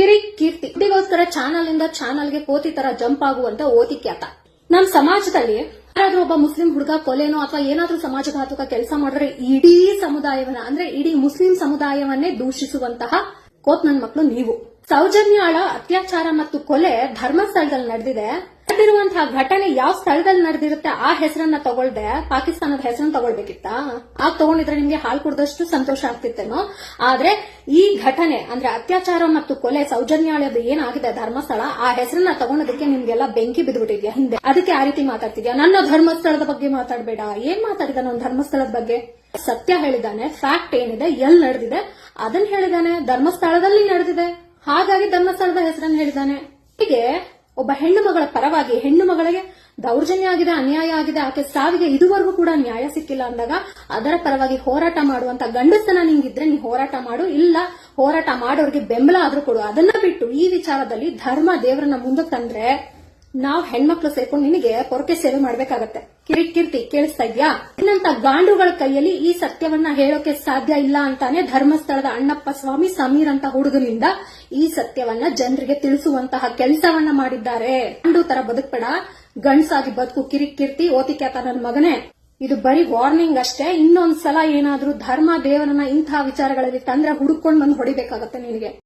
ಕಿರಿ ಕೀರ್ತಿ. ಇದಕ್ಕೋಸ್ಕರ ಚಾನಲ್ ಇಂದ ಚಾನಲ್ಗೆ ಕೋತಿ ತರ ಜಂಪ್ ಆಗುವಂತ ಓತಿ ಖ್ಯಾತ. ನಮ್ ಸಮಾಜದಲ್ಲಿ ಯಾರಾದ್ರೂ ಒಬ್ಬ ಮುಸ್ಲಿಂ ಹುಡುಗ ಕೊಲೆನೋ ಅಥವಾ ಏನಾದ್ರೂ ಸಮಾಜಘಾತುಕ ಕೆಲಸ ಮಾಡಿದ್ರೆ ಇಡೀ ಸಮುದಾಯವನ್ನ, ಅಂದ್ರೆ ಇಡೀ ಮುಸ್ಲಿಂ ಸಮುದಾಯವನ್ನೇ ದೂಷಿಸುವಂತಹ ಕೋತ್ ನನ್ ಮಕ್ಕಳು ನೀವು. ಸೌಜನ್ಯಾಳ ಅತ್ಯಾಚಾರ ಮತ್ತು ಕೊಲೆ ಧರ್ಮಸ್ಥಳದಲ್ಲಿ ನಡೆದಿದೆ. ನಡೆದಿರುವಂತಹ ಘಟನೆ ಯಾವ ಸ್ಥಳದಲ್ಲಿ ನಡೆದಿರುತ್ತೆ, ಆ ಹೆಸರನ್ನ ತಗೊಳ್ದೆ, ಪಾಕಿಸ್ತಾನದ ಹೆಸರನ್ನ ತಗೊಳ್ಬೇಕಿತ್ತ? ಆಗ ತಗೊಂಡಿದ್ರೆ ನಿಮ್ಗೆ ಹಾಲು ಕುಡ್ದಷ್ಟು ಸಂತೋಷ ಆಗ್ತಿತ್ತೇನೋ? ಆದ್ರೆ ಈ ಘಟನೆ, ಅಂದ್ರೆ ಅತ್ಯಾಚಾರ ಮತ್ತು ಕೊಲೆ ಸೌಜನ್ಯಾಳದ ಏನಾಗಿದೆ ಧರ್ಮಸ್ಥಳ, ಆ ಹೆಸರನ್ನ ತಗೊಂಡದಕ್ಕೆ ನಿಮ್ಗೆಲ್ಲ ಬೆಂಕಿ ಬಿದ್ಬಿಟ್ಟಿದ್ಯಾ ಹಿಂದೆ? ಅದಕ್ಕೆ ಆ ರೀತಿ ಮಾತಾಡ್ತಿದ್ಯಾ? ನನ್ನ ಧರ್ಮಸ್ಥಳದ ಬಗ್ಗೆ ಮಾತಾಡಬೇಡ. ಏನ್ ಮಾತಾಡಿದ ನನ್ನ ಧರ್ಮಸ್ಥಳದ ಬಗ್ಗೆ? ಸತ್ಯ ಹೇಳಿದಾನೆ ಫ್ಯಾಕ್ಟ್ ಏನಿದೆ, ಎಲ್ಲಿ ನಡೆದಿದೆ? ಅದನ್ನ ಹೇಳಿದಾನೆ, ಧರ್ಮಸ್ಥಳದಲ್ಲಿ ನಡೆದಿದೆ. ಹಾಗಾಗಿ ಧರ್ಮಸ್ಥಳದ ಹೆಸರನ್ನು ಹೇಳಿದಾನೆ. ಹೀಗೆ ಒಬ್ಬ ಹೆಣ್ಣು ಮಗಳ ಪರವಾಗಿ ಹೆಣ್ಣು ಮಗಳಿಗೆ ದೌರ್ಜನ್ಯ ಆಗಿದೆ, ಅನ್ಯಾಯ ಆಗಿದೆ, ಆಕೆ ಸಾವಿಗೆ ಇದುವರೆಗೂ ಕೂಡ ನ್ಯಾಯ ಸಿಕ್ಕಿಲ್ಲ ಅಂದಾಗ ಅದರ ಪರವಾಗಿ ಹೋರಾಟ ಮಾಡುವಂತ ಗಂಡಸನ ನಿಂಗಿದ್ರೆ ನೀ ಹೋರಾಟ ಮಾಡು, ಇಲ್ಲ ಹೋರಾಟ ಮಾಡೋರಿಗೆ ಬೆಂಬಲ ಆದ್ರೂ ಕೊಡು. ಅದನ್ನ ಬಿಟ್ಟು ಈ ವಿಚಾರದಲ್ಲಿ ಧರ್ಮ ದೇವರನ್ನ ಮುಂದಕ್ಕೆ ತಂದ್ರೆ ನಾವ್ ಹೆಣ್ಮಕ್ಳು ಸೇರ್ಕೊಂಡು ನಿನಗೆ ಪೊರಕೆ ಸೇವೆ ಮಾಡ್ಬೇಕಾಗತ್ತೆ. ಕಿರಿಟ್ ಕೀರ್ತಿ ಕೇಳಿಸ್ತಾ ಇದ್ಯಾ? ಇನ್ನಂತ ಗಾಂಡುಗಳ ಕೈಯಲ್ಲಿ ಈ ಸತ್ಯವನ್ನ ಹೇಳೋಕೆ ಸಾಧ್ಯ ಇಲ್ಲ ಅಂತಾನೆ ಧರ್ಮಸ್ಥಳದ ಅಣ್ಣಪ್ಪ ಸ್ವಾಮಿ ಸಮೀರ್ ಅಂತ ಹುಡುಗನಿಂದ ಈ ಸತ್ಯವನ್ನ ಜನರಿಗೆ ತಿಳಿಸುವಂತಹ ಕೆಲಸವನ್ನ ಮಾಡಿದ್ದಾರೆ. ಗಂಡು ತರ ಬದುಕ್ಬೇಡ. ಗಂಡ್ಸಾಗಿ ಬದುಕು ಕಿರಿಟ್ ಕೀರ್ತಿ, ಓತಿಕ್ಯಾತ ನನ್ನ ಮಗನೇ. ಇದು ಬರೀ ವಾರ್ನಿಂಗ್ ಅಷ್ಟೇ. ಇನ್ನೊಂದ್ಸಲ ಏನಾದ್ರೂ ಧರ್ಮ ದೇವರನ್ನ ಇಂತಹ ವಿಚಾರಗಳಲ್ಲಿ ತಂದ್ರೆ ಹುಡುಕೊಂಡ್ ಬಂದು ಹೊಡಿಬೇಕಾಗತ್ತೆ ನಿನಗೆ.